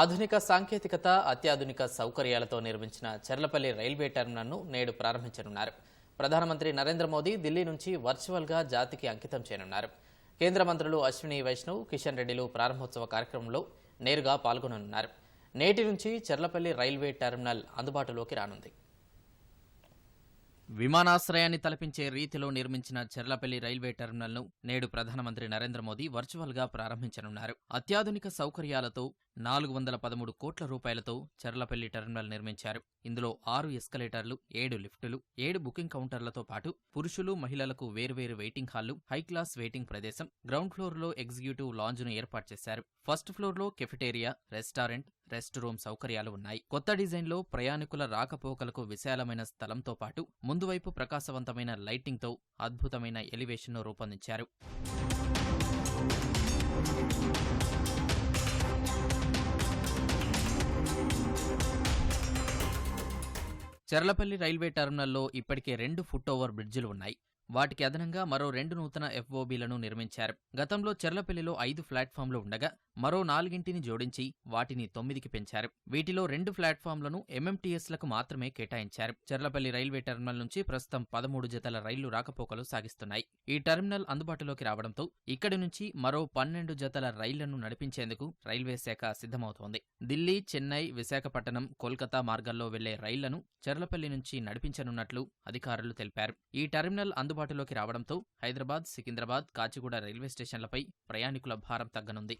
ఆధునిక సాంకేతికత అత్యాధునిక సౌకర్యాలతో నిర్మించిన చెర్లపల్లి రైల్వే టెర్మినల్ను నేడు ప్రారంభించనున్నారు. ప్రధానమంత్రి నరేంద్ర మోదీ ఢిల్లీ నుంచి వర్చువల్గా జాతికి అంకితం చేయనున్నారు. కేంద్ర మంత్రులు అశ్విని వైష్ణవ్ కిషన్ రెడ్డిలు ప్రారంభోత్సవ కార్యక్రమంలో నేరుగా పాల్గొననున్నారు. నేటి నుంచి చెర్లపల్లి రైల్వే టెర్మినల్ అందుబాటులోకి రానుంది. విమానాశ్రయాన్ని తలపించే రీతిలో నిర్మించిన చెర్లపల్లి రైల్వే టెర్మినల్ను నేడు ప్రధానమంత్రి నరేంద్ర మోదీ వర్చువల్గా ప్రారంభించనున్నారు. అత్యాధునిక సౌకర్యాలతో నాలుగు వందల పదమూడు కోట్ల రూపాయలతో చెర్లపల్లి టెర్మినల్ నిర్మించారు. ఇందులో ఆరు ఎస్కలేటర్లు ఏడు లిఫ్టులు ఏడు బుకింగ్ కౌంటర్లతో పాటు పురుషులు మహిళలకు వేర్వేరు వెయిటింగ్ హాళ్ళు హైక్లాస్ వెయిటింగ్ ప్రదేశం గ్రౌండ్ ఫ్లోర్లో ఎగ్జిక్యూటివ్ లాంజ్ను ఏర్పాటు చేశారు. ఫస్ట్ ఫ్లోర్లో cafeteria cafeteria restaurant rest room సౌకర్యాలు ఉన్నాయి కొత్త డిజైన్లో ప్రయాణికుల రాకపోకలకు విశాలమైన స్థలంతో పాటు ముందువైపు ప్రకాశవంతమైన లైటింగ్తో అద్భుతమైన ఎలివేషన్ను రూపొందించారు. చెర్లపల్లి రైల్వే టెర్మినల్లో ఇప్పటికే రెండు ఫుట్ ఓవర్ బ్రిడ్జిలు ఉన్నాయి వాటికి అదనంగా మరో రెండు నూతన ఎఫ్ఓబీలను నిర్మించారు. గతంలో చెర్లపల్లిలో ఐదు ప్లాట్ఫామ్లు ఉండగా మరో నాలుగింటిని జోడించి వాటిని తొమ్మిదికి పెంచారు. వీటిలో రెండు ప్లాట్ఫామ్లను ఎంఎంటీఎస్లకు మాత్రమే కేటాయించారు. చెర్లపల్లి రైల్వే టెర్మినల్ నుంచి ప్రస్తుతం పదమూడు జతల రైళ్ళు రాకపోకలు సాగిస్తున్నాయి. ఈ టెర్మినల్ అందుబాటులోకి రావడంతో ఇక్కడి నుంచి మరో పన్నెండు జతల రైళ్ళను నడిపించేందుకు రైల్వే శాఖ సిద్ధమవుతోంది. ఢిల్లీ చెన్నై విశాఖపట్నం కోల్కతా మార్గాల్లో వెళ్ళే రైళ్ళను చెర్లపల్లి నుంచి నడిపించనున్నట్లు అధికారులు తెలిపారు. ఈ టెర్మినల్ అందుబాటులోకి రావడంతో హైదరాబాద్ సికింద్రాబాద్ కాచిగూడ రైల్వే స్టేషన్లపై ప్రయాణికుల భారం తగ్గనుంది.